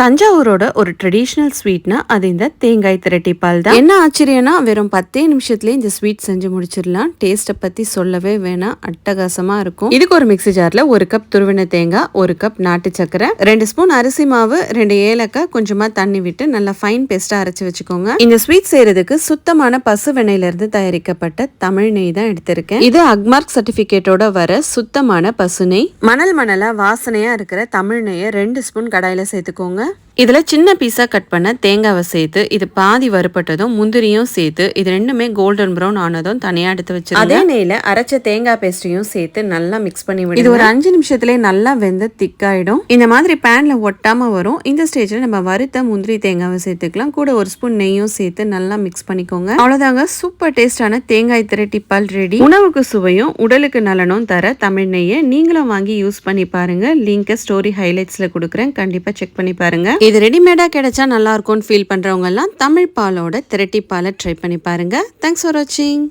தஞ்சாவூரோட ஒரு ட்ரெடிஷ்னல் ஸ்வீட்னா அது இந்த தேங்காய் திரட்டி பால் தான் என்ன ஆச்சரியம்னா வெறும் பத்தே நிமிஷத்துலயே இந்த ஸ்வீட் செஞ்சு முடிச்சிடலாம். டேஸ்ட்டை பத்தி சொல்லவே வேணாம். அட்டகாசமா இருக்கும். இதுக்கு ஒரு மிக்ஸி ஜார்ல ஒரு கப் துருவின தேங்காய் ஒரு கப் நாட்டு சக்கரை ரெண்டு ஸ்பூன் அரிசி மாவு ரெண்டு ஏலக்காய் கொஞ்சமா தண்ணி விட்டு நல்லா ஃபைன் பேஸ்டா அரைச்சு வச்சுக்கோங்க. இந்த ஸ்வீட் செய்யறதுக்கு சுத்தமான பசு வெண்ணெயில இருந்து தயாரிக்கப்பட்ட தமிழ் நெய் தான் எடுத்திருக்கேன். இது அக்மார்க் சர்டிபிகேட்டோட வர சுத்தமான பசு நெய். மணல் மணலா வாசனையா இருக்கிற தமிழ் நெய்யை ரெண்டு ஸ்பூன் கடாயில சேர்த்துக்கோங்க. இதுல சின்ன பீஸா கட் பண்ண தேங்காவை சேர்த்து இது பாதி வறுபட்டதும் முந்திரியும் சேர்த்து இது ரெண்டுமே கோல்டன் ப்ரௌன் ஆனதும் தனியா எடுத்து வச்சு அதே நெய்ல அரைச்ச தேங்காய் பேஸ்ட்டையும் சேர்த்து நல்லா மிக்ஸ் பண்ணி விடு இது ஒரு அஞ்சு நிமிஷத்துலயே நல்லா வெந்து திக்காயிடும். இந்த மாதிரி பேன்ல ஒட்டாம வரும். இந்த ஸ்டேஜ்ல நம்ம வறுத்த முந்திரி தேங்காவை சேர்த்துக்கலாம். கூட ஒரு ஸ்பூன் நெய்யும் சேர்த்து நல்லா மிக்ஸ் பண்ணிக்கோங்க. அவ்வளவுதாங்க. சூப்பர் டேஸ்டான தேங்காய் திரட்டி பால் ரெடி உணவுக்கு சுவையும் உடலுக்கு நலனும் தர தமிழ் நெய்யை நீங்களும் வாங்கி யூஸ் பண்ணி பாருங்க. லிங்க் ஸ்டோரி ஹைலைட்ஸ்ல கொடுக்குறேன். கண்டிப்பா செக் பண்ணி பாருங்க. இது ரெடிமேடா கிடைச்சா நல்லா இருக்கும்னு ஃபீல் பண்றவங்க எல்லாம் தமிழ் பாலோட திரட்டி பாலை ட்ரை பண்ணி பாருங்க. தேங்க்ஸ் ஃபார் வாட்சிங்